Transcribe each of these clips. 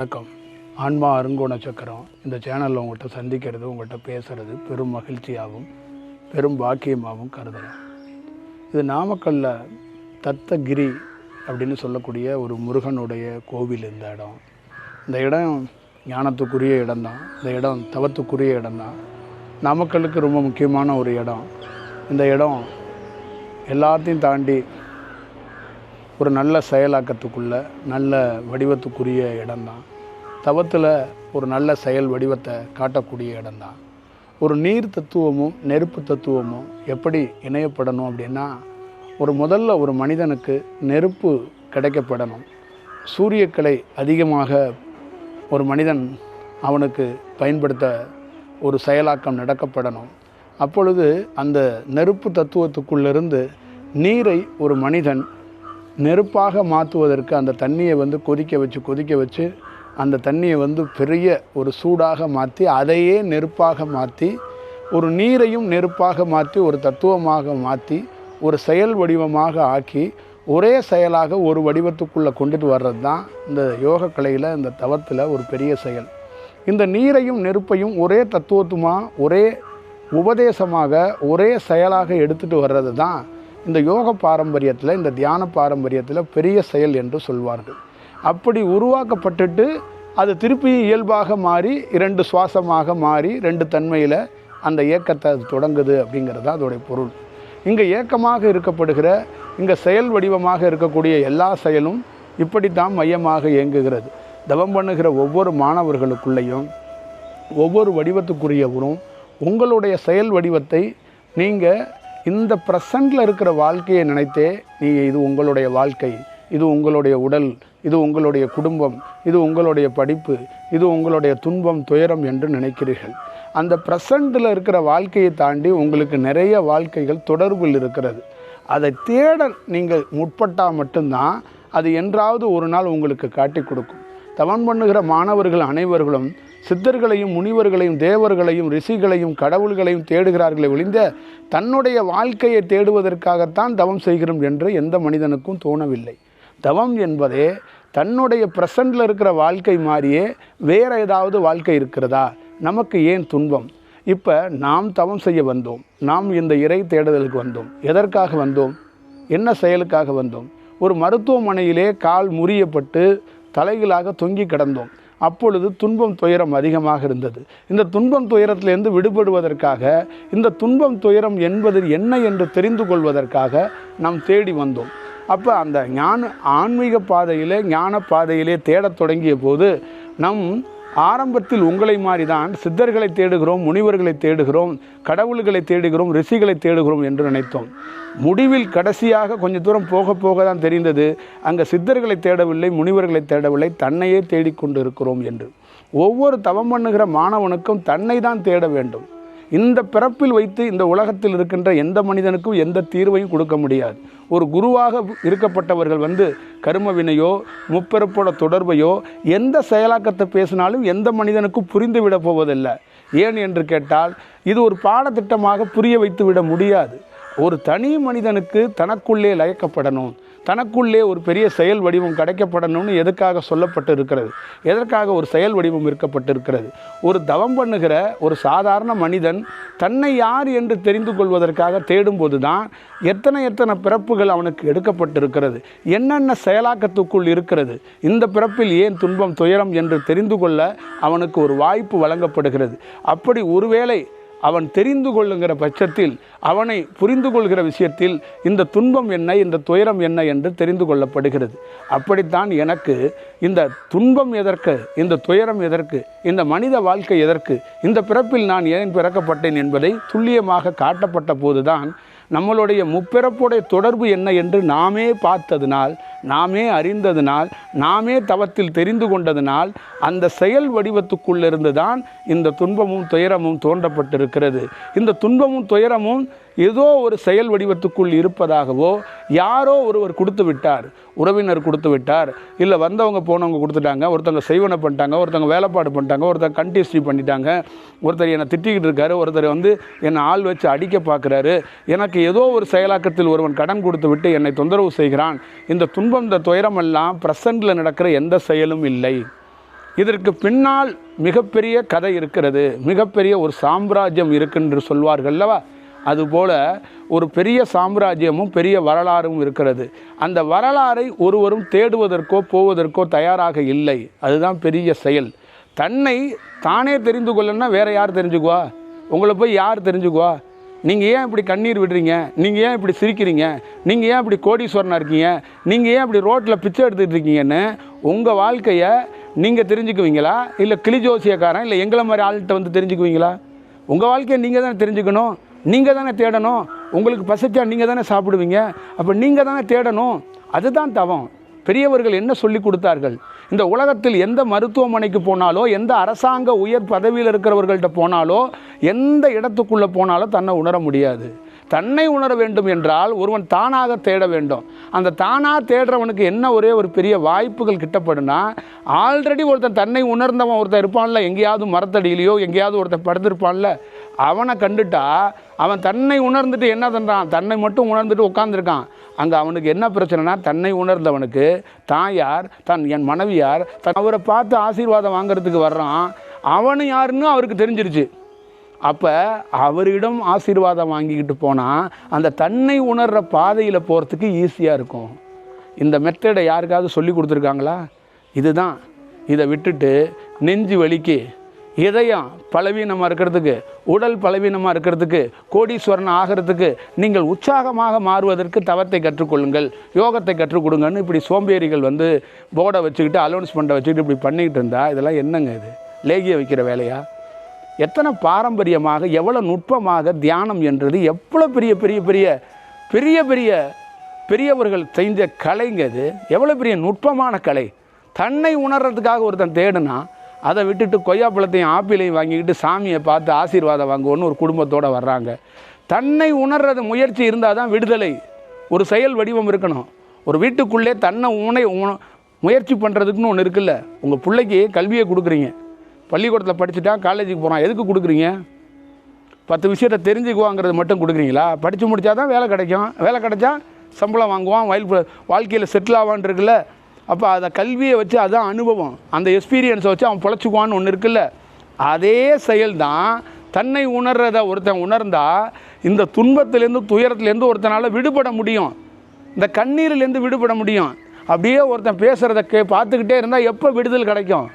வணக்கம். ஆன்மா அருங்கோண சக்கரம் இந்த சேனலில் உங்கள்கிட்ட சந்திக்கிறது உங்கள்கிட்ட பேசுகிறது பெரும் மகிழ்ச்சியாகவும் பெரும் பாக்கியமாகவும் கருதலாம். இது நாமக்கல்ல தத்தகிரி அப்படின்னு சொல்லக்கூடிய ஒரு முருகனுடைய கோவில் இந்த இடம். இந்த இடம் ஞானத்துக்குரிய இடம்தான். இந்த இடம் தவத்துக்குரிய இடம்தான். நாமக்கல்லுக்கு ரொம்ப முக்கியமான ஒரு இடம். இந்த இடம் எல்லாத்தையும் தாண்டி ஒரு நல்ல செயலாக்கத்துக்குள்ள நல்ல வடிவத்துக்குரிய இடம்தான். தவத்தில் ஒரு நல்ல செயல் வடிவத்தை காட்டக்கூடிய இடம்தான். ஒரு நீர் தத்துவமும் நெருப்பு தத்துவமும் எப்படி இணையப்படணும் அப்படின்னா ஒரு முதல்ல ஒரு மனிதனுக்கு நெருப்பு கிடைக்கப்படணும். சூரியக்கலை அதிகமாக ஒரு மனிதன் அவனுக்கு பயன்படுத்த ஒரு செயலாக்கம் நடக்கப்படணும். அப்பொழுது அந்த நெருப்பு தத்துவத்துக்குள்ளிருந்து நீரை ஒரு மனிதன் நெருப்பாக மாற்றுவதற்கு அந்த தண்ணியை வந்து கொதிக்க வச்சு கொதிக்க வச்சு அந்த தண்ணியை வந்து பெரிய ஒரு சூடாக மாற்றி அதையே நெருப்பாக மாற்றி ஒரு நீரையும் நெருப்பாக மாற்றி ஒரு தத்துவமாக மாற்றி ஒரு செயல் வடிவமாக ஆக்கி ஒரே செயலாக ஒரு வடிவத்துக்குள்ளே கொண்டுட்டு வர்றது தான் இந்த யோக கலையில் இந்த தவத்தில் ஒரு பெரிய செயல். இந்த நீரையும் நெருப்பையும் ஒரே தத்துவத்துமாக ஒரே உபதேசமாக ஒரே செயலாக எடுத்துகிட்டு வர்றது தான் இந்த யோக பாரம்பரியத்தில் இந்த தியான பாரம்பரியத்தில் பெரிய செயல் என்று சொல்வார்கள். அப்படி உருவாக்கப்பட்டுட்டு அது திருப்பி இயல்பாக மாறி இரண்டு சுவாசமாக மாறி ரெண்டு தன்மையில் அந்த இயக்கத்தை அது தொடங்குது அப்படிங்கிறது தான் அதோடைய பொருள். இங்கே ஏக்கமாக இருக்கப்படுகிற இங்கே செயல் வடிவமாக இருக்கக்கூடிய எல்லா செயலும் இப்படித்தான் மையமாக இயங்குகிறது. தவம் பண்ணுகிற ஒவ்வொரு மாணவர்களுக்குள்ளேயும் ஒவ்வொரு வடிவத்துக்குரியவரும் உங்களுடைய செயல் வடிவத்தை நீங்கள் இந்த ப்ரெசண்டில் இருக்கிற வாழ்க்கையை நினைத்தே நீங்கள் இது உங்களுடைய வாழ்க்கை. இது உங்களுடைய உடல். இது உங்களுடைய குடும்பம். இது உங்களுடைய படிப்பு. இது உங்களுடைய துன்பம் துயரம் என்று நினைக்கிறீர்கள். அந்த ப்ரெசண்டில் இருக்கிற வாழ்க்கையை தாண்டி உங்களுக்கு நிறைய வாழ்க்கைகள் தொடர்பில் இருக்கிறது. அதை தேட நீங்கள் முற்பட்டால் மட்டும்தான் அது என்றாவது ஒரு நாள் உங்களுக்கு காட்டி கொடுக்கும். தவன் பண்ணுகிற மாணவர்கள் அனைவர்களும் சித்தர்களையும் முனிவர்களையும் தேவர்களையும் ரிஷிகளையும் கடவுள்களையும் தேடுகிறார்களே ஒழிந்த தன்னுடைய வாழ்க்கையை தேடுவதற்காகத்தான் தவம் செய்கிறோம் என்று எந்த மனிதனுக்கும் தோணவில்லை. தவம் என்பதே தன்னுடைய ப்ரெசண்டில் இருக்கிற வாழ்க்கை மாதிரியே வேறு ஏதாவது வாழ்க்கை இருக்கிறதா? நமக்கு ஏன் துன்பம்? இப்போ நாம் தவம் செய்ய வந்தோம். நாம் இந்த இறை தேடுதலுக்கு வந்தோம். எதற்காக வந்தோம்? என்ன செயலுக்காக வந்தோம்? ஒரு மருத்துவமனையிலே கால் முறியப்பட்டு தலைகளாக தொங்கி கிடந்தோம். அப்பொழுது துன்பம் துயரம் அதிகமாக இருந்தது. இந்த துன்பம் துயரத்திலிருந்து விடுபடுவதற்காக இந்த துன்பம் துயரம் என்பது என்ன என்று தெரிந்து கொள்வதற்காக நாம் தேடி வந்தோம். அப்போ அந்த ஞான ஆன்மீக பாதையிலே ஞான பாதையிலே தேடத் தொடங்கிய போது நம் ஆரம்பத்தில் உங்களை மாதிரி தான் சித்தர்களை தேடுகிறோம் முனிவர்களை தேடுகிறோம் கடவுள்களை தேடுகிறோம் ரிஷிகளை தேடுகிறோம் என்று நினைத்தோம். முடிவில் கடைசியாக கொஞ்ச தூரம் போக போக தான் தெரிந்தது அங்கே சித்தர்களை தேடவில்லை முனிவர்களை தேடவில்லை தன்னையே தேடிக்கொண்டு இருக்கிறோம் என்று. ஒவ்வொரு தவம் பண்ணுகிற மாணவனுக்கும் தன்னை தான் தேட வேண்டும். இந்த பிறப்பில் வைத்து இந்த உலகத்தில் இருக்கின்ற எந்த மனிதனுக்கும் எந்த தீர்வையும் கொடுக்க முடியாது. ஒரு குருவாக இருக்கப்பட்டவர்கள் வந்து கரும வினையோ முப்பிறப்போட தொடர்பையோ எந்த செயலாக்கத்தை பேசினாலும் எந்த மனிதனுக்கும் புரிந்துவிடப் போவதில்லை. ஏன் என்று கேட்டால் இது ஒரு பாடத்திட்டமாக புரிய வைத்து விட முடியாது. ஒரு தனி மனிதனுக்கு தனக்குள்ளே லயக்கப்படணும். தனக்குள்ளே ஒரு பெரிய செயல் வடிவம் கிடைக்கப்படணும்னு எதுக்காக சொல்லப்பட்டு இருக்கிறது எதற்காக ஒரு செயல் வடிவம் இருக்கப்பட்டிருக்கிறது? ஒரு தவம் பண்ணுகிற ஒரு சாதாரண மனிதன் தன்னை யார் என்று தெரிந்து கொள்வதற்காக தேடும்போது தான் எத்தனை எத்தனை பிறப்புகள் அவனுக்கு எடுக்கப்பட்டிருக்கிறது? என்னென்ன செயலாக்கத்துக்குள் இருக்கிறது? இந்த பிறப்பில் ஏன் துன்பம் துயரம் என்று தெரிந்து கொள்ள அவனுக்கு ஒரு வாய்ப்பு வழங்கப்படுகிறது? அப்படி ஒருவேளை அவன் தெரிந்து கொள்ளுங்கிற பட்சத்தில் அவனை புரிந்து கொள்கிற விஷயத்தில் இந்த துன்பம் என்ன இந்த துயரம் என்ன என்று தெரிந்து கொள்ளப்படுகிறது. அப்படித்தான் எனக்கு இந்த துன்பம் எதற்கு இந்த துயரம் எதற்கு இந்த மனித வாழ்க்கை எதற்கு இந்த பிறப்பில் நான் ஏன் பிறக்கப்பட்டேன் என்பதை துல்லியமாக காட்டப்பட்ட போதுதான் நம்மளுடைய முப்பிறப்புடைய தொடர்பு என்ன என்று நாமே பார்த்ததினால் நாமே அறிந்ததினால் நாமே தவத்தில் தெரிந்து கொண்டதினால் அந்த செயல் வடிவத்துக்குள்ளிருந்து தான் இந்த துன்பமும் துயரமும் தோன்றப்பட்டிருக்கிறது. இந்த துன்பமும் துயரமும் ஏதோ ஒரு செயல் வடிவத்துக்குள் இருப்பதாகவோ யாரோ ஒருவர் கொடுத்து விட்டார். உறவினர் கொடுத்து விட்டார். இல்லை வந்தவங்க போனவங்க கொடுத்துட்டாங்க. ஒருத்தவங்க செய்வனை பண்ணிட்டாங்க. ஒருத்தவங்க வேலைப்பாடு பண்ணிட்டாங்க. ஒருத்தர் கண்டிஸ்ட்ரி பண்ணிட்டாங்க. ஒருத்தர் என்னை திட்டிக்கிட்டு இருக்காரு. ஒருத்தர் வந்து என்னை ஆள் வச்சு அடிக்க பார்க்குறாரு எனக்கு ஏதோ ஒரு செயலாக்கத்தில் ஒருவன் கடன் கொடுத்து விட்டு என்னை தொந்தரவு செய்கிறான். இந்த துன்ப துன்பம் இந்த துயரமெல்லாம் ப்ரெசண்டில் நடக்கிற எந்த செயலும் இல்லை. இதற்கு பின்னால் மிகப்பெரிய கதை இருக்கிறது. மிகப்பெரிய ஒரு சாம்ராஜ்யம் இருக்குன்று சொல்வார்கள்லவா அதுபோல் ஒரு பெரிய சாம்ராஜ்யமும் பெரிய வரலாறும் இருக்கிறது. அந்த வரலாறை ஒருவரும் தேடுவதற்கோ போவதற்கோ தயாராக இல்லை. அதுதான் பெரிய செயல். தன்னை தானே தெரிந்து கொள்ளணும்னா வேறு யார் தெரிஞ்சுக்குவா? உங்களை போய் யார் தெரிஞ்சுக்குவா? நீங்கள் ஏன் இப்படி கண்ணீர் விடுறீங்க? நீங்கள் ஏன் இப்படி சிரிக்கிறீங்க? நீங்கள் ஏன் இப்படி கோடீஸ்வரனாக இருக்கீங்க? நீங்கள் ஏன் இப்படி ரோட்டில் பிச்சை எடுத்துகிட்டு இருக்கீங்கன்னு உங்கள் வாழ்க்கையை நீங்கள் தெரிஞ்சுக்குவீங்களா? இல்லை கிளி ஜோசியக்காரன் இல்லை எங்களை மாதிரி ஆள்கிட்ட வந்து தெரிஞ்சுக்குவீங்களா? உங்கள் வாழ்க்கையை நீங்கள் தானே தெரிஞ்சுக்கணும். நீங்கள் தானே தேடணும். உங்களுக்கு பசிச்சா நீங்கள் தானே சாப்பிடுவீங்க. அப்போ நீங்கள் தானே தேடணும். அதுதான் தவம். பெரியவர்கள் என்ன சொல்லி கொடுத்தார்கள்? இந்த உலகத்தில் எந்த மருத்துவமனைக்கு போனாலோ எந்த அரசாங்க உயர் பதவியில் இருக்கிறவர்கள்ட்ட போனாலோ எந்த இடத்துக்குள்ளே போனாலோ தன்னை உணர முடியாது. தன்னை உணர வேண்டும் என்றால் ஒருவன் தானாக தேட வேண்டும். அந்த தானாக தேடுறவனுக்கு என்ன ஒரே ஒரு பெரிய வாய்ப்புகள் கிட்டப்படுனா ஆல்ரெடி ஒருத்தன் தன்னை உணர்ந்தவன் ஒருத்தன் இருப்பான்ல எங்கேயாவது மரத்தடியிலையோ எங்கேயாவது ஒருத்தன் படுத்திருப்பான்ல அவனை கண்டுட்டா அவன் தன்னை உணர்ந்துட்டு என்ன பண்ணுறான் தன்னை மட்டும் உணர்ந்துட்டு உட்காந்துருக்கான் அங்கே அவனுக்கு என்ன பிரச்சனைனா தன்னை உணர்ந்தவனுக்கு தான் யார் தன் என் மனைவியார் தன் அவரை பார்த்து ஆசீர்வாதம் வாங்குறதுக்கு வர்றான். அவனு யாருன்னு அவருக்கு தெரிஞ்சிருச்சு. அப்போ அவரிடம் ஆசீர்வாதம் வாங்கிக்கிட்டு போனால் அந்த தன்னை உணர்கிற பாதையில் போகிறதுக்கு ஈஸியாக இருக்கும். இந்த மெத்தடை யாருக்காவது சொல்லி கொடுத்துருக்காங்களா? இதுதான். இதை விட்டுட்டு நெஞ்சு வலிக்கு. இதயம் பலவீனமாக இருக்கிறதுக்கு உடல் பலவீனமாக இருக்கிறதுக்கு கோடீஸ்வரன் ஆகிறதுக்கு நீங்கள் உற்சாகமாக மாறுவதற்கு தவத்தை கற்றுக்கொள்ளுங்கள் யோகத்தை கற்றுக் கொடுங்கன்னு இப்படி சோம்பேறிகள் வந்து போர்டை வச்சுக்கிட்டு அலௌன்ஸ்மெண்ட்டை வச்சுக்கிட்டு இப்படி பண்ணிக்கிட்டு இருந்தா இதெல்லாம் என்னங்க இது? லேகிய வைக்கிற வேலையா? எத்தனை பாரம்பரியமாக எவ்வளோ நுட்பமாக தியானம் என்றது எவ்வளோ பெரிய பெரிய பெரிய பெரிய பெரிய பெரியவர்கள் செஞ்ச கலைங்க இது. எவ்வளோ பெரிய நுட்பமான கலை. தன்னை உணர்றதுக்காக ஒருத்தன் தேடுனா அதை விட்டுட்டு கொய்யாப்பழத்தையும் ஆப்பிளையும் வாங்கிக்கிட்டு சாமியை பார்த்து ஆசீர்வாதம் வாங்குவோன்னு ஒரு குடும்பத்தோடு வர்றாங்க. தன்னை உணர்றது முயற்சி இருந்தால் தான் விடுதலை. ஒரு செயல் வடிவம் இருக்கணும். ஒரு வீட்டுக்குள்ளே தன்னை உணை உண முயற்சி பண்ணுறதுக்குன்னு ஒன்று இருக்குல்ல. உங்கள் பிள்ளைக்கு கல்வியை கொடுக்குறீங்க. பள்ளிக்கூடத்தில் படிச்சுட்டா காலேஜுக்கு போகிறான் எதுக்கு கொடுக்குறீங்க? பத்து விஷயத்தை தெரிஞ்சுக்குவாங்கிறது மட்டும் கொடுக்குறீங்களா? படித்து முடித்தா தான் வேலை கிடைக்கும். வேலை கிடைச்சா சம்பளம் வாங்குவான். வயல் வாழ்க்கையில் செட்டில் ஆவான் இருக்குல்ல. அப்போ அதை கல்வியை வச்சு அதுதான் அனுபவம். அந்த எக்ஸ்பீரியன்ஸை வச்சு அவன் பொழைச்சிக்குவான்னு ஒன்று இருக்குல்ல. அதே செயல் தான் தன்னை உணர்றத ஒருத்தன் உணர்ந்தால் இந்த துன்பத்திலேருந்து துயரத்துலேருந்து ஒருத்தனால் விடுபட முடியும். இந்த கண்ணீர்லேருந்து விடுபட முடியும். அப்படியே ஒருத்தன் பேசுகிறத கே பார்த்துக்கிட்டே இருந்தால் எப்போ விடுதல் கிடைக்கும்?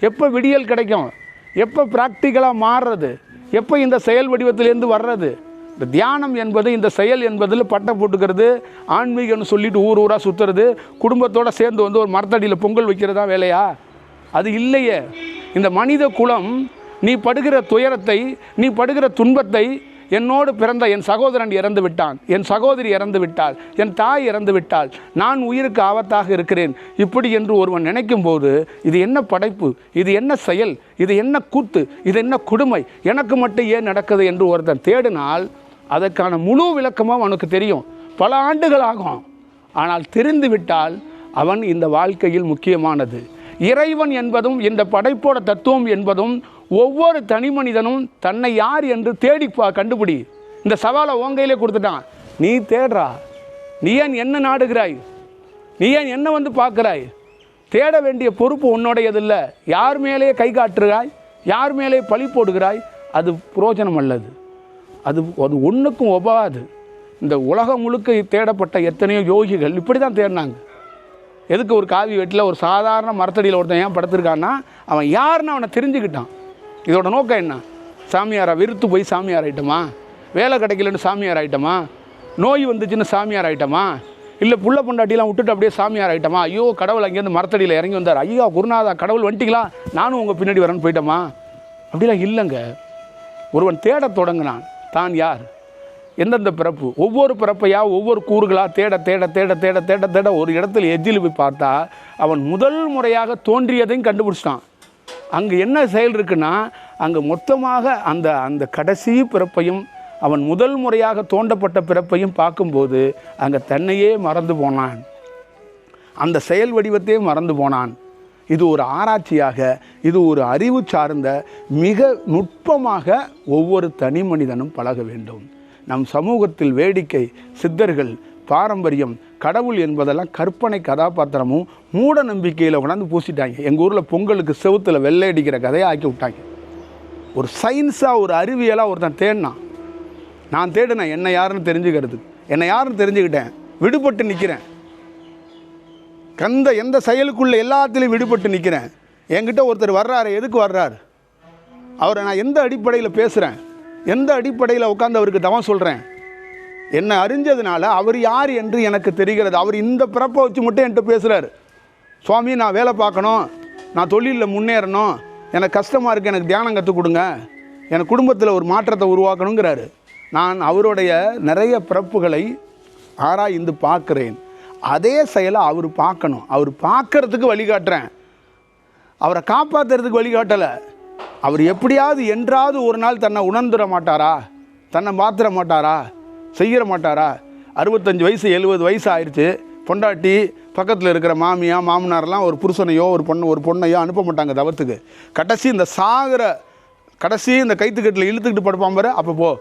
எப்போ விடியல் கிடைக்கும்? எப்போ ப்ராக்டிக்கலாக மாறுறது? எப்போ இந்த செயல் வடிவத்திலேருந்து வர்றது? இந்த தியானம் என்பது இந்த செயல் என்பதில் பட்டை போட்டுக்கிறது ஆன்மீகம்னு சொல்லிட்டு ஊர் ஊராக சுற்றுறது குடும்பத்தோடு சேர்ந்து வந்து ஒரு மரத்தடியில் பொங்கல் வைக்கிறதா வேலையா? அது இல்லையே. இந்த மனித குலம் நீ படுகிற துயரத்தை நீ படுகிற துன்பத்தை என்னோடு பிறந்த என் சகோதரன் இறந்து விட்டான். என் சகோதரி இறந்து விட்டாள். என் தாய் இறந்து விட்டாள். நான் உயிருக்கு ஆபத்தாக இருக்கிறேன். இப்படி என்று ஒருவன் நினைக்கும் போது இது என்ன படைப்பு? இது என்ன செயல்? இது என்ன கூத்து? இது என்ன கொடுமை? எனக்கு மட்டும் ஏன் நடக்குது என்று ஒருத்தன் தேடினால் அதற்கான முழு விளக்கமும் அவனுக்கு தெரியும். பல ஆண்டுகள் ஆகும் ஆனால் தெரிந்து விட்டால் அவன் இந்த வாழ்க்கையில் முக்கியமானது. இறைவன் என்பதும் இந்த படைப்போட தத்துவம் என்பதும் ஒவ்வொரு தனி மனிதனும் தன்னை யார் என்று தேடி பா கண்டுபிடி. இந்த சவாலை உங்கையிலே கொடுத்துட்டான். நீ தேடுறா. நீ ஏன் என்ன நாடுகிறாய்? நீ ஏன் என்ன வந்து பார்க்குறாய்? தேட வேண்டிய பொறுப்பு உன்னுடையதில்லை. யார் மேலேயே கை காட்டுகிறாய்? யார் மேலே பழி போடுகிறாய்? அது புரோஜனம் அல்லது அது அது ஒன்றுக்கும் ஒவ்வாது. இந்த உலகம் முழுக்க தேடப்பட்ட எத்தனையோ யோகிகள் இப்படி தான் தேடினாங்க. எதுக்கு ஒரு காவி வெட்டில் ஒரு சாதாரண மரத்தடியில் ஒருத்தன் ஏன் படுத்திருக்கான்னா அவன் யாருன்னு அவனை தெரிஞ்சுக்கிட்டான். இதோட நோக்கம் என்ன? சாமியாரா விருத்து போய் சாமியார் ஆயிட்டோமா? வேலை கிடைக்கலன்னு சாமியார் ஆயிட்டோமா? நோய் வந்துச்சுன்னு சாமியார் ஆயிட்டோமா? இல்லை புள்ள பொண்டாட்டிலாம் விட்டுட்டு அப்படியே சாமியார் ஆயிட்டோமா? ஐயோ கடவுள் அங்கேருந்து மரத்தடியில் இறங்கி வந்தார். ஐயோ குருநாதா கடவுள் வந்துட்டிங்களா? நானும் உங்கள் பின்னாடி வரேன்னு போயிட்டோமா? அப்படிலாம் இல்லைங்க. ஒருவன் தேடத் தொடங்கினான். தான் யார்? எந்தெந்த பிறப்பு? ஒவ்வொரு பிறப்பையாக ஒவ்வொரு கூறுகளாக தேட தேட தேட தேட தேட தேட ஒரு இடத்துல எஜ்ஜில் போய் பார்த்தா அவன் முதல் முறையாக தோன்றியதையும் கண்டுபிடிச்சிட்டான். அங்கே என்ன செயல் இருக்குன்னா அங்கே மொத்தமாக அந்த அந்த கடைசி பிறப்பையும் அவன் முதல் முறையாக தோண்டப்பட்ட பிறப்பையும் பார்க்கும்போது அங்கே தன்னையே மறந்து போனான். அந்த செயல் வடிவத்தையே மறந்து போனான். இது ஒரு ஆராய்ச்சியாக இது ஒரு அறிவு சார்ந்த மிக நுட்பமாக ஒவ்வொரு தனி மனிதனும் பழக வேண்டும். நம் சமூகத்தில் வேடிக்கை சித்தர்கள் பாரம்பரியம் கடவுள் என்பதெல்லாம் கற்பனை கதாபாத்திரமும் மூட நம்பிக்கையில் உணர்ந்து பூசிட்டாங்க. எங்கள் ஊரில் பொங்கலுக்கு செவுத்தில் வெள்ளை அடிக்கிற கதையை ஆக்கி விட்டாங்க. ஒரு சயின்ஸாக ஒரு அறிவியலாக ஒருத்தன் தேடினான். நான் தேடினேன் என்னை யாருன்னு தெரிஞ்சுக்கிறது என்னை யாருன்னு தெரிஞ்சுக்கிட்டேன். விடுபட்டு நிற்கிறேன் கந்த எந்த செயலுக்குள்ள எல்லாத்துலேயும் விடுபட்டு நிற்கிறேன் என்கிட்ட ஒருத்தர் வர்றாரு எதுக்கு வர்றார்? அவரை நான் எந்த அடிப்படையில் பேசுகிறேன் எந்த அடிப்படையில் உட்காந்து அவருக்கு தவம் சொல்கிறேன் என்னை அறிஞ்சதுனால அவர் யார் என்று எனக்கு தெரிகிறது. அவர் இந்த பிறப்பை வச்சு மட்டும் என்கிட்ட பேசுகிறார் சுவாமி நான் வேலை பார்க்கணும். நான் தொழிலில் முன்னேறணும். எனக்கு கஷ்டமாக இருக்குது எனக்கு தியானம் கற்றுக் கொடுங்க. எனக்கு குடும்பத்தில் ஒரு மாற்றத்தை உருவாக்கணுங்கிறாரு. நான் அவருடைய நிறைய பிறப்புகளை ஆராய்ந்து பார்க்குறேன். அதே செயலை அவர் பார்க்கணும். அவர் பார்க்கறதுக்கு வழிகாட்டுறேன் அவரை காப்பாற்றுறதுக்கு வழிகாட்டலை அவர் எப்படியாவது என்றாவது ஒரு நாள் தன்னை உணர்ந்துட மாட்டாரா? தன்னை மாத்திர மாட்டாரா? செய்கிற மாட்டாரா? அறுபத்தஞ்சு வயசு எழுபது வயசு ஆயிடுச்சு பொண்டாட்டி பக்கத்தில் இருக்கிற மாமியா மாமனாரெல்லாம் ஒரு புருஷனையோ ஒரு பொண்ணு ஒரு பொண்ணையோ அனுப்ப மாட்டாங்க தவத்துக்கு. கடைசி இந்த சாகிற கடைசி இந்த கைத்துக்கட்டில் இழுத்துக்கிட்டு படுப்பான் பாரு அப்போ போ.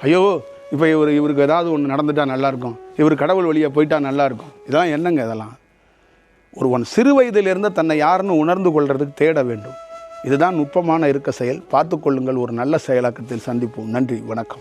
ஐயோ இப்போ இவர் இவருக்கு ஏதாவது ஒன்று நடந்துட்டால் நல்லாயிருக்கும். இவர் கடவுள் வழியாக போயிட்டால் நல்லாயிருக்கும். இதெல்லாம் என்னங்க இதெல்லாம்? ஒருவன் சிறு வயதிலிருந்து தன்னை யாருன்னு உணர்ந்து கொள்வதுக்கு தேட வேண்டும். இதுதான் நுட்பமான இருக்க செயல். பார்த்து கொள்ளுங்கள். ஒரு நல்ல செயலாக்கத்தில் சந்திப்போம். நன்றி. வணக்கம்.